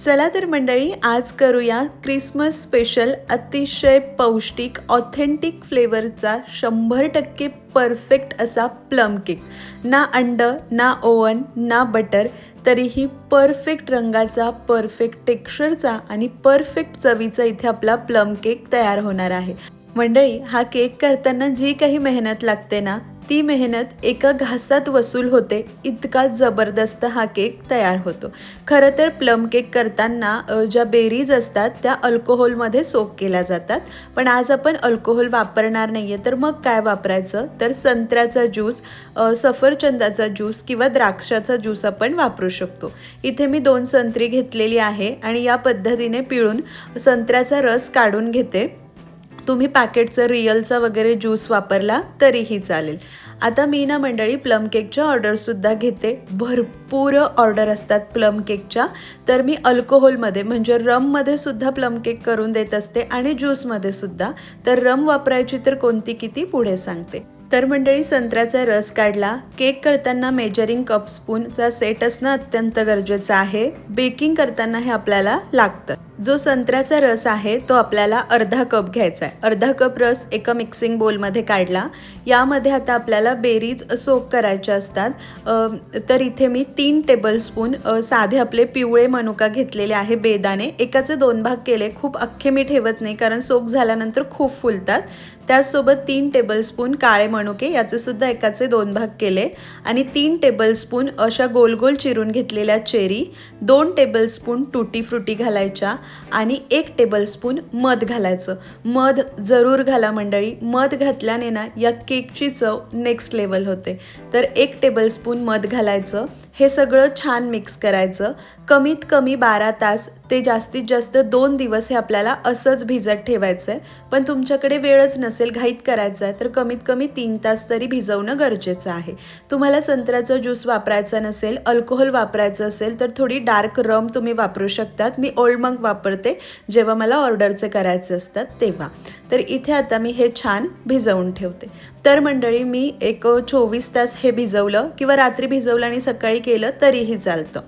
चला तर मंडळी आज करूया क्रिसमस स्पेशल अतिशय पौष्टिक ऑथेंटिक फ्लेवरचा शंभर टक्के परफेक्ट असा प्लम केक. ना अंड ना ओवन ना बटर तरीही परफेक्ट रंगाचा परफेक्ट टेक्स्चरचा आणि परफेक्ट चवीचा इथे आपला प्लम केक तयार होणार आहे. मंडळी हा केक करताना जी काही मेहनत लागते ना ती मेहनत एका घासात वसूल होते इतका जबरदस्त हा केक तयार होतो. खरं तर प्लम केक करताना ज्या बेरीज असतात त्या अल्कोहोलमध्ये सोक केल्या जातात. पण आज आपण अल्कोहोल वापरणार नाही आहे तर मग काय वापरायचं? तर संत्र्याचा ज्यूस सफरचंदाचा ज्यूस किंवा द्राक्षाचा ज्यूस आपण वापरू शकतो. इथे मी दोन संत्री घेतलेली आहे आणि या पद्धतीने पिळून संत्र्याचा रस काढून घेते. तुम्ही पॅकेटचं रिअलचा वगैरे ज्यूस वापरला तरीही चालेल. आता मी ना मंडळी प्लम केकच्या ऑर्डरसुद्धा घेते. भरपूर ऑर्डर असतात प्लम केकच्या तर मी अल्कोहोलमध्ये म्हणजे रममध्ये सुद्धा प्लम केक करून देत असते आणि ज्यूसमध्ये सुद्धा. तर रम वापरायची तर कोणती किती पुढे सांगते. तर मंडळी संत्र्याचा रस काढला. केक करताना मेजरिंग कप स्पूनचा सेट असणं अत्यंत गरजेचं आहे. बेकिंग करताना हे आपल्याला लागतं. जो संत्र्याचा रस आहे तो आपल्याला अर्धा कप घ्यायचा आहे. अर्धा कप रस एका मिक्सिंग बोलमध्ये काढला. यामध्ये आता आपल्याला बेरीज सोक करायच्या असतात. तर इथे मी तीन टेबलस्पून साधे आपले पिवळे मनुका घेतलेले आहे बेदाणे. एकाचे दोन भाग केले. खूप अख्खे मी ठेवत नाही कारण सोक झाल्यानंतर खूप फुलतात. त्याचसोबत तीन टेबलस्पून काळे मनुके याचेसुद्धा एकाचे दोन भाग केले. आणि तीन टेबलस्पून अशा गोल गोल चिरून घेतलेल्या चेरी दोन टेबलस्पून टुटी फ्रुटी घालायच्या. आणि एक टेबलस्पून मध घालायचं. मध जरूर घाला मंडळी. मध घातल्याने ना या केकची चव नेक्स्ट लेवल होते. तर एक टेबलस्पून मध घालायचं. हे सगळं छान मिक्स करायचं. कमीत कमी बारा तास ते जास्तीत जास्त दोन दिवस हे आपल्याला असंच भिजत ठेवायचं आहे पण तुमच्याकडे वेळच नसेल घाईत करायचं आहे तर कमीत कमी तीन तास तरी भिजवणं गरजेचं आहे. तुम्हाला संत्र्याचा ज्यूस वापरायचा नसेल अल्कोहोल वापरायचं असेल तर थोडी डार्क रम तुम्ही वापरू शकतात. मी ओल्ड मंक वापरते जेव्हा मला ऑर्डरचे करायचे असतात तेव्हा. तर इथे आता मी हे छान भिजवून ठेवते. तर मंडळी मी एक चोवीस तास हे भिजवलं किंवा रात्री भिजवलं आणि सकाळी केलं तरीही चालतं.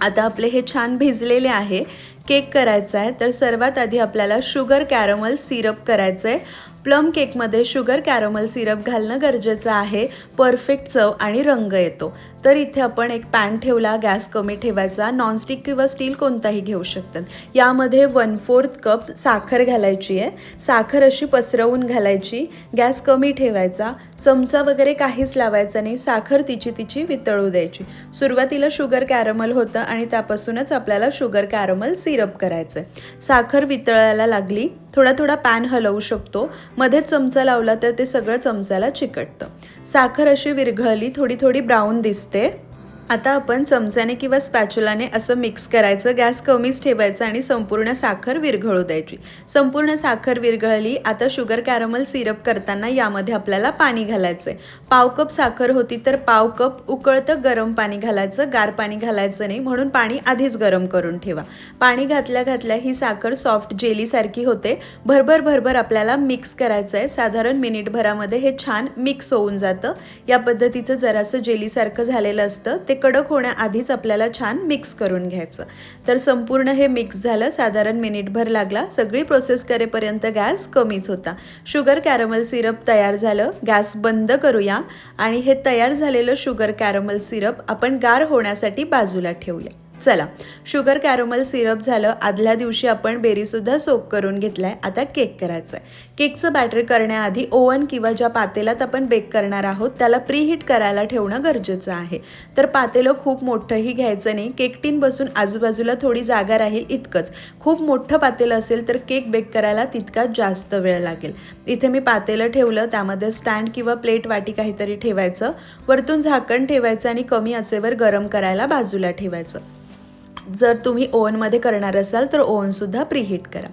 आता आपले हे छान भिजलेले आहे केक करायचा आहे तर सर्वात आधी आपल्याला शुगर कॅरमल सिरप करायचं आहे प्लम केकमध्ये शुगर कॅरमल सिरप घालणं गरजेचं आहे. परफेक्ट चव आणि रंग येतो. तर इथे आपण एक पॅन ठेवला गॅस कमी ठेवायचा. नॉनस्टिक किंवा स्टील कोणताही घेऊ शकतात. यामध्ये वन फोर्थ कप साखर घालायची आहे. साखर अशी पसरवून घालायची. गॅस कमी ठेवायचा. चमचा वगैरे काहीच लावायचा नाही. साखर तिची तिची वितळू द्यायची. सुरुवातीला शुगर कॅरमल होतं आणि त्यापासूनच आपल्याला शुगर कॅरमल सिरप करायचं आहे साखर वितळायला लागली. थोडा थोडा पॅन हलवू शकतो. मध्येच चमचा लावला तर ते सगळं चमच्याला चिकटतं. साखर अशी विरघळली थोडी थोडी ब्राऊन दिसते. आता आपण चमच्याने किंवा स्पॅच्युलाने असं मिक्स करायचं गॅस कमीच ठेवायचा आणि संपूर्ण साखर विरघळू द्यायची. संपूर्ण साखर विरघळली आता शुगर कॅरमल सिरप करताना यामध्ये आपल्याला पाणी घालायचं आहे पाव कप साखर होती तर पाव कप उकळतं गरम पाणी घालायचं गार पाणी घालायचं नाही म्हणून पाणी आधीच गरम करून ठेवा. पाणी घातल्या घातल्या ही साखर सॉफ्ट जेलीसारखी होते. भरभर भरभर आपल्याला मिक्स करायचं आहे साधारण मिनिटभरामध्ये हे छान मिक्स होऊन जातं. या पद्धतीचं जरासं जेलीसारखं झालेलं असतं. ते कडक होण्याआधीच आपल्याला छान मिक्स करून घ्यायचं. तर संपूर्ण हे मिक्स झालं साधारण मिनिटभर लागला. सगळी प्रोसेस करेपर्यंत गॅस कमीच होता. शुगर कॅरमल सिरप तयार झालं. गॅस बंद करूया. आणि हे तयार झालेलं शुगर कॅरमल सिरप आपण गार होण्यासाठी बाजूला ठेवूया. चला शुगर कॅरोमल सिरप झालं आदल्या दिवशी आपण बेरीसुद्धा सोक करून घेतलाय. आता केक करायचा आहे केकचं बॅटर करण्याआधी ओव्हन किंवा ज्या पातेल्यात आपण बेक करणार आहोत त्याला प्रीहीट करायला ठेवणं गरजेचं आहे. तर पातेलं खूप मोठंही घ्यायचं नाही. केक टीन बसून आजूबाजूला थोडी जागा राहील इतकंच. खूप मोठं पातेलं असेल तर केक बेक करायला तितकाच जास्त वेळ लागेल. इथे मी पातेलं ठेवलं त्यामध्ये स्टँड किंवा प्लेट वाटी काहीतरी ठेवायचं. वरतून झाकण ठेवायचं आणि कमी आचेवर गरम करायला बाजूला ठेवायचं. जर तुम्ही ओवनमध्ये करणार असाल तर ओवनसुद्धा प्रीहीट करा.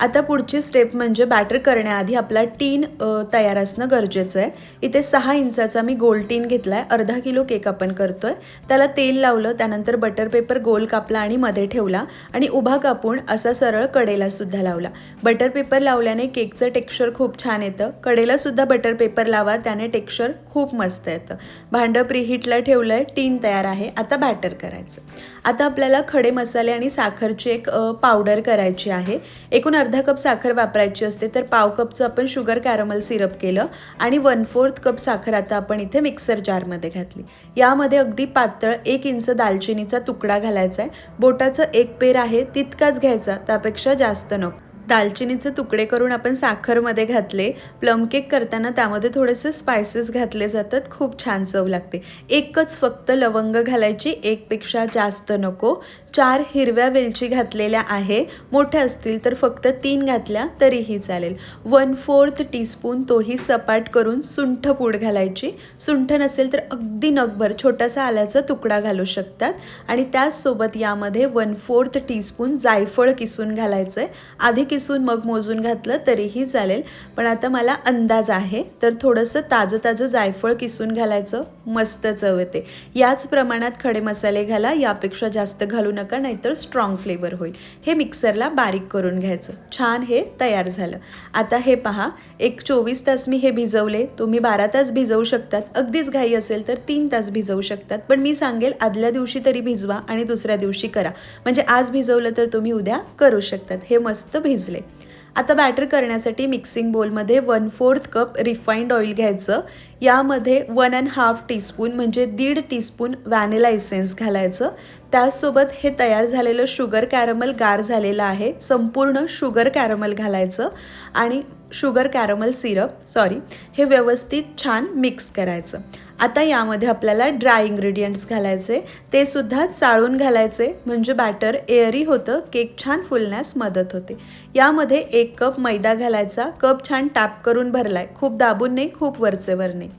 आता पुढची स्टेप म्हणजे बॅटर करण्याआधी आपला टीन तयार असणं गरजेचं आहे. इथे सहा इंचाचा मी गोल टीन घेतला आहे अर्धा किलो केक आपण करतोय. त्याला तेल लावलं त्यानंतर बटर पेपर गोल कापला आणि मध्ये ठेवला आणि उभा कापून असा सरळ कडेला सुद्धा लावला. बटर पेपर लावल्याने केकचं टेक्स्चर खूप छान येतं. कडेला सुद्धा बटर पेपर लावा त्याने टेक्स्चर खूप मस्त येतं. भांडं प्रीहीटला ठेवलं आहे टीन तयार आहे. आता बॅटर करायचं. आता आपल्याला खडे मसाले आणि साखरची एक पावडर करायची आहे. एकूण अर्धा कप साखर वापरायची असते तर पाव कपचं आपण शुगर कॅरमल सिरप केलं आणि वन फोर्थ कप साखर आता आपण इथे मिक्सर जारमध्ये घातली. यामध्ये अगदी पातळ एक इंच दालचिनीचा तुकडा घालायचा आहे. बोटाचं एक पेर आहे तितकाच घ्यायचा त्यापेक्षा जास्त नको. दालचिनीचे तुकडे करून आपण साखरमध्ये घातले. प्लम केक करताना त्यामध्ये थोडेसे स्पायसेस घातले जातात. खूप छान चव लागते. एकच फक्त लवंग घालायची. एकपेक्षा जास्त नको. चार हिरव्या वेलची घातलेल्या आहे. मोठ्या असतील तर फक्त तीन घातल्या तरीही चालेल. वन फोर्थ टीस्पून तोही सपाट करून सुंठ पूड घालायची. सुंठ नसेल तर अगदी नगभर छोटासा आल्याचा तुकडा घालू शकतात. आणि त्याचसोबत यामध्ये वन फोर्थ टीस्पून जायफळ किसून घालायचं आहे आधी किसून मग मोजून घातलं तरीही चालेल. पण आता मला अंदाज आहे. तर थोडंसं ताजं ताजं जायफळ किसून घालायचं. मस्त चव येते. याच प्रमाणात खडे मसाले घाला. यापेक्षा जास्त घालू नका नाहीतर स्ट्रॉंग फ्लेवर होईल. हे मिक्सरला बारीक करून घ्यायचं. छान हे तयार झालं. आता हे पहा. एक चोवीस तास मी हे भिजवले. तुम्ही बारा तास भिजवू शकतात. अगदीच घाई असेल तर तीन तास भिजवू शकतात. पण मी सांगेल आदल्या दिवशी तरी भिजवा आणि दुसऱ्या दिवशी करा. म्हणजे आज भिजवलं तर तुम्ही उद्या करू शकतात. हे मस्त भिजले. आता बॅटर करण्यासाठी mixing बोलमध्ये one fourth cup refined oil घ्यायचं. यामध्ये वन अँड हाफ टीस्पून म्हणजे दीड टीस्पून व्हॅनिला इसेन्स घालायचं. त्याचसोबत हे तयार झालेलं शुगर कॅरमल गार झालेलं आहे. संपूर्ण शुगर कॅरमल घालायचं आणि शुगर कॅरमल सिरप सॉरी हे व्यवस्थित छान मिक्स करायचं. आता यामध्ये आपल्याला ड्राय इन्ग्रेडियंट्स घालायचे. ते सुद्धा चाळून घालायचे. म्हणजे बॅटर एअरी होतं. केक छान फुलण्यास मदत होते. यामध्ये एक कप मैदा घालायचा. कप छान टॅप करून भरलाय. खूप दाबून नाही खूप वरचेवर नाही.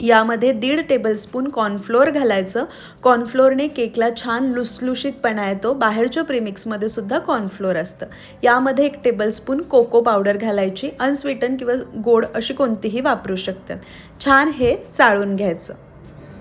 यामध्ये दीड टेबलस्पून कॉर्नफ्लोअर घालायचं. कॉर्नफ्लोअरने केकला छान लुसलुशीतपणा येतो. बाहेरच्या प्रीमिक्समध्ये सुद्धा कॉर्नफ्लोअर असतं. यामध्ये एक टेबलस्पून कोको पावडर घालायची. अनस्वीटन किंवा गोड अशी कोणतीही वापरू शकतात. छान हे चाळून घ्यायचं.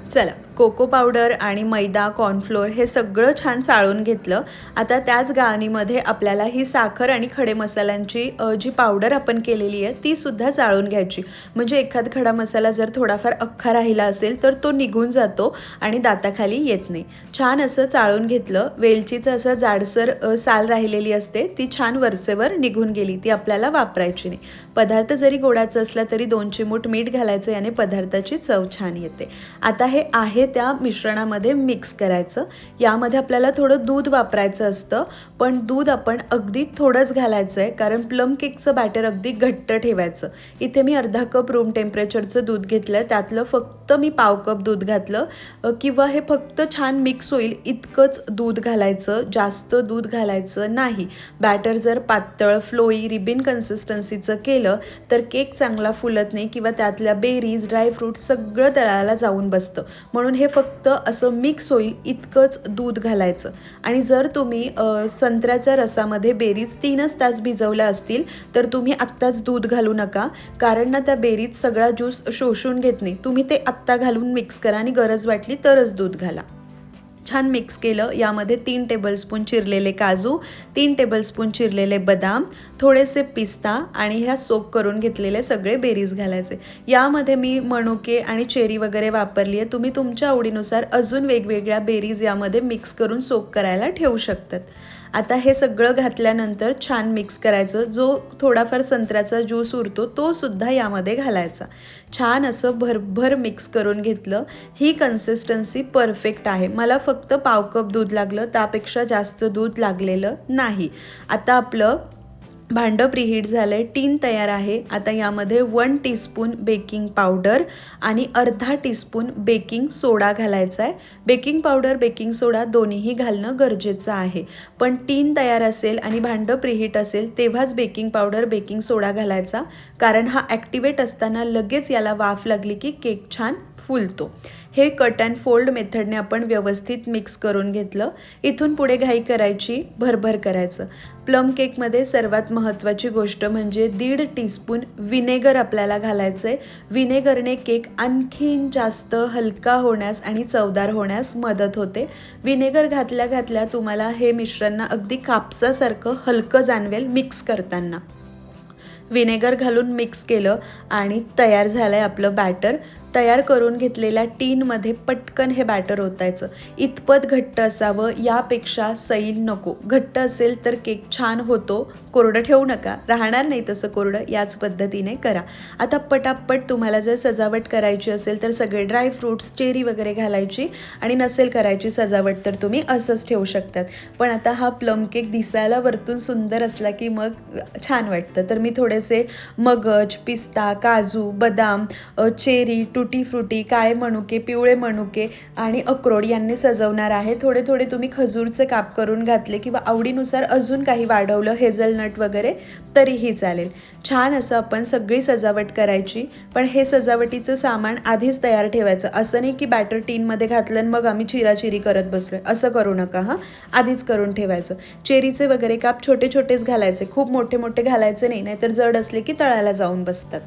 चला. कोको पावडर आणि मैदा कॉर्नफ्लोअर हे सगळं छान चाळून घेतलं. आता त्याच गाळणीमध्ये आपल्याला ही साखर आणि खडे मसाल्यांची जी पावडर आपण केलेली आहे ती सुद्धा चाळून घ्यायची. म्हणजे एखाद खडा मसाला जर थोडाफार अख्खा राहिला असेल तर तो निघून जातो आणि दाताखाली येत नाही. छान असं चाळून घेतलं. वेलचीचं असं जाडसर साल राहिलेली असते ती छान वरचेवर निघून गेली ती आपल्याला वापरायची नाही. पदार्थ जरी गोडाचा असला तरी दोन चिमूट मीठ घालायचं याने पदार्थाची चव छान येते. आता हे आहे त्या मिश्रणामध्ये मिक्स करायचं. यामध्ये आपल्याला थोडं दूध वापरायचं असतं पण दूध आपण अगदी थोडंच घालायचं आहे कारण प्लम केकचं बॅटर अगदी घट्ट ठेवायचं. इथे मी अर्धा कप रूम टेम्परेचरचं दूध घेतलं आहे त्यातलं फक्त मी पाव कप दूध घातलं. किंवा हे फक्त छान मिक्स होईल इतकंच दूध घालायचं जास्त दूध घालायचं नाही. बॅटर जर पातळ फ्लोई रिबिन कन्सिस्टन्सीचं केलं तर केक चांगला फुलत नाही किंवा त्यातल्या बेरीज ड्रायफ्रूट सगळं तळाला जाऊन बसतं. म्हणून हे फक्त असं मिक्स होईल इतकंच दूध घालायचं. आणि जर तुम्ही संत्र्याच्या रसामध्ये बेरीज तीनच तास भिजवल्या असतील तर तुम्ही आत्ताच दूध घालू नका. कारण ना त्या बेरीज सगळा ज्यूस शोषून घेत नाही. तुम्ही ते आत्ता घालून मिक्स करा आणि गरज वाटली तरच दूध घाला. छान मिक्स केलं. यामध्ये तीन टेबलस्पून चिरलेले काजू तीन टेबलस्पून चिरलेले बदाम थोडेसे पिस्ता आणि ह्या सोक करून घेतलेले सगळे बेरीज घालायचे. यामध्ये मी मणुके आणि चेरी वगैरे वापरली आहे. तुम्ही तुमच्या आवडीनुसार अजून वेगवेगळ्या बेरीज यामध्ये मिक्स करून सोक करायला ठेवू शकतात. आता हे सगळं घातल्यानंतर छान मिक्स करायचं. जो थोडाफार संत्र्याचा ज्यूस उरतो तो सुद्धा यामध्ये घालायचा. छान असं भरभर मिक्स करून घेतलं. ही कन्सिस्टन्सी परफेक्ट आहे. मला फक्त पाव कप दूध लागलं. त्यापेक्षा जास्त दूध लागलेलं नाही. आता आपलं भांडं प्रिहीट झालं आहे टीन तयार आहे. आता यामध्ये वन टीस्पून बेकिंग पावडर आणि अर्धा टीस्पून बेकिंग सोडा घालायचा आहे. बेकिंग पावडर बेकिंग सोडा दोन्हीही घालणं गरजेचं आहे. पण टीन तयार असेल आणि भांडं प्रिहीट असेल तेव्हाच बेकिंग पावडर बेकिंग सोडा घालायचा. कारण हा ॲक्टिवेट असताना लगेच याला वाफ लागली की केक छान फुलतो. हे कट अँड फोल्ड मेथडने आपण व्यवस्थित मिक्स करून घेतलं. इथून पुढे घाई करायची भरभर करायचं. प्लम केकमध्ये सर्वात महत्त्वाची गोष्ट म्हणजे दीड टीस्पून विनेगर आपल्याला घालायचं आहे विनेगरने केक आणखीन जास्त हलका होण्यास आणि चवदार होण्यास मदत होते. विनेगर घातल्या घातल्या तुम्हाला हे मिश्रण अगदी कापसासारखं हलकं जाणवेल मिक्स करताना. विनेगर घालून मिक्स केलं आणि तयार झालं आहे आपलं बॅटर तयार करून घेतलेल्या टीनमध्ये पटकन हे बॅटर ओतायचं. इतपत घट्ट असावं यापेक्षा सैल नको. घट्ट असेल तर केक छान होतो. कोरडं ठेवू नका. राहणार नाही तसं कोरडं. याच पद्धतीने करा. आता पटापट तुम्हाला जर सजावट करायची असेल तर सगळे ड्रायफ्रूट्स चेरी वगैरे घालायची आणि नसेल करायची सजावट तर तुम्ही असंच ठेवू शकतात. पण आता हा प्लम केक दिसायला वरतून सुंदर असला की मग छान वाटतं. तर मी थोडेसे मगज पिस्ता काजू बदाम चेरी टू टुटी फ्रुटी काळे मनुके पिवळे मनुके आणि अक्रोड यांनी सजवणार आहे. थोडे थोडे तुम्ही खजूरचे काप करून घातले किंवा आवडीनुसार अजून काही वाढवलं हेझलनट वगैरे तरीही चालेल. छान असं आपण सगळी सजावट करायची. पण हे सजावटीचं सामान आधीच तयार ठेवायचं. असं नाही की बॅटर टीनमध्ये घातलं आणि मग आम्ही चिराचिरी करत बसलोय. असं करू नका हां? आधीच करून ठेवायचं. चेरीचे वगैरे काप छोटे छोटेच घालायचे. खूप मोठे मोठे घालायचे नाही नाहीतर जड असले की तळाला जाऊन बसतात.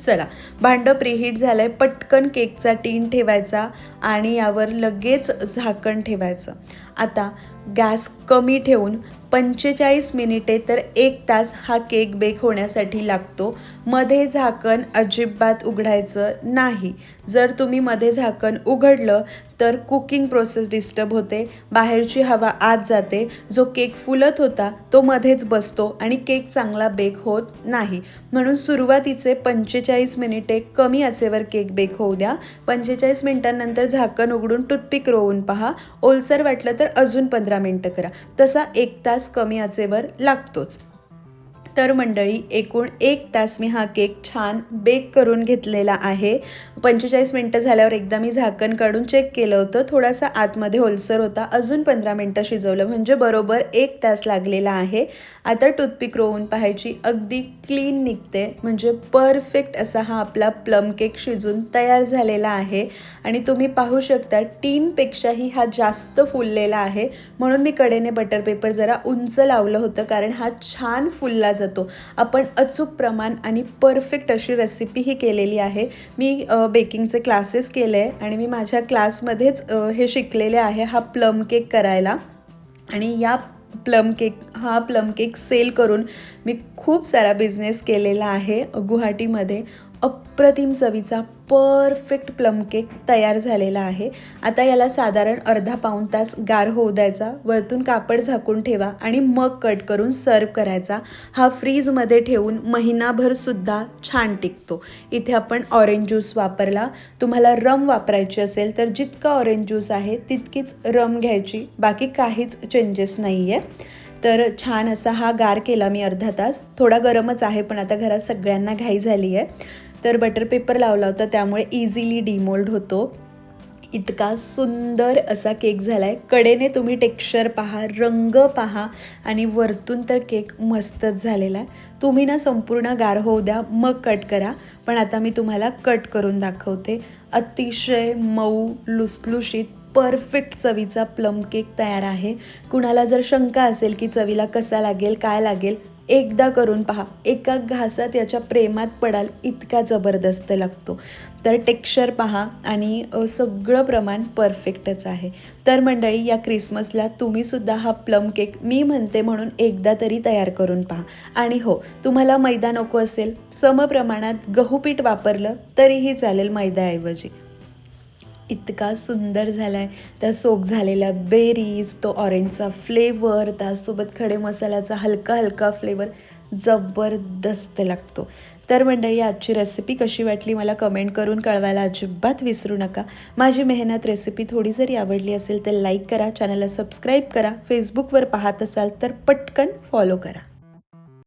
चला भांडं प्रीहीट झालं आहे पटकन केकचा टीन ठेवायचा आणि यावर लगेच झाकण ठेवायचं. आता गॅस कमी ठेवून पंचेचाळीस मिनिटे तर एक तास हा केक बेक होण्यासाठी लागतो. मध्ये झाकण अजिबात उघडायचं नाही. जर तुम्ही मध्ये झाकण उघडलं तर कुकिंग प्रोसेस डिस्टर्ब होते. बाहेरची हवा आत जाते. जो केक फुलत होता तो मध्येच बसतो आणि केक चांगला बेक होत नाही. म्हणून सुरुवातीचे पंचेचाळीस मिनिटे कमी आचेवर केक बेक होऊ द्या. पंचेचाळीस मिनिटांनंतर झाकण उघडून टूथपिक रोवून पहा. ओलसर वाटलं तर अजून पंधरा मिनटं करा. तसा एक तास कमी आचेवर लागतोच. तर मंडळी एकूण एक तास मी हा केक छान बेक करून घेतलेला आहे. पंचेचाळीस मिनटं झाल्यावर एकदा मी झाकण काढून चेक केलं होतं. थोडासा आतमध्ये होलसर होता. अजून पंधरा मिनटं शिजवलं. म्हणजे बरोबर एक तास लागलेला आहे. आता टूथपिक रोवून पाहायची अगदी क्लीन निघते. म्हणजे परफेक्ट असा हा आपला प्लम केक शिजून तयार झालेला आहे. आणि तुम्ही पाहू शकता टीनपेक्षाही हा जास्त फुललेला आहे. म्हणून मी कडेने बटर पेपर जरा उंच लावलं होतं. कारण हा छान फुलला जातो. आपण अचूक प्रमाण आणि परफेक्ट अशी रेसिपी ही केलेली आहे. मी बेकिंगचे क्लासेस केले आहे आणि मी माझ्या क्लासमध्येच हे शिकलेले आहे हा प्लम केक करायला. आणि या प्लम केक हा प्लम केक सेल करून मी खूप सारा बिझनेस केलेला आहे गुवाहाटीमध्ये. अप्रतिम चवीचा परफेक्ट प्लम केक तयार झालेला आहे. आता याला साधारण अर्धा पाऊण तास गार होऊ द्यायचा. वरतून कापड झाकून ठेवा आणि मग कट करून सर्व करायचा. हा फ्रीजमध्ये ठेवून महिनाभरसुद्धा छान टिकतो. इथे आपण ऑरेंज ज्यूस वापरला. तुम्हाला रम वापरायची असेल तर जितका ऑरेंज ज्यूस आहे तितकीच रम घ्यायची. बाकी काहीच चेंजेस नाही आहे तर छान असा हा गार केला मी अर्धा तास. थोडा गरमच आहे पण आता घरात सगळ्यांना घाई झाली आहे तर बटर पेपर लावला होता त्यामुळे इझिली डिमोल्ड होतो. इतका सुंदर असा केक झाला आहे कडेने तुम्ही टेक्स्चर पहा रंग पहा आणि वरतून तर केक मस्तच झालेला आहे. तुम्ही ना संपूर्ण गार होऊ द्या मग कट करा. पण आता मी तुम्हाला कट करून दाखवते. अतिशय मऊ लुसलुशीत परफेक्ट चवीचा प्लम केक तयार आहे. कुणाला जर शंका असेल की चवीला कसा लागेल काय लागेल एकदा करून पहा. एका घासात याच्या प्रेमात पडाल इतका जबरदस्त लागतो. तर टेक्स्चर पहा आणि सगळं प्रमाण परफेक्टच आहे. तर मंडळी या क्रिसमसला तुम्हीसुद्धा हा प्लम केक मी म्हणते म्हणून एकदा तरी तयार करून पहा. आणि हो तुम्हाला मैदा नको असेल समप्रमाणात गहूपीठ वापरलं तरीही चालेल मैद्याऐवजी इतका सुंदर झाला आहे त्या सोक झालेल्या बेरीज तो ऑरेंजचा फ्लेवर त्यासोबत खडे मसाल्याचा हलका हलका फ्लेवर जबरदस्त लागतो. तर मंडळी आजची रेसिपी कशी वाटली मला कमेंट करून कळवायला अजिबात विसरू नका. माझी मेहनत रेसिपी थोडी जरी आवडली असेल तर लाईक करा चॅनलला सबस्क्राईब करा फेसबुकवर पाहत असाल तर पटकन फॉलो करा.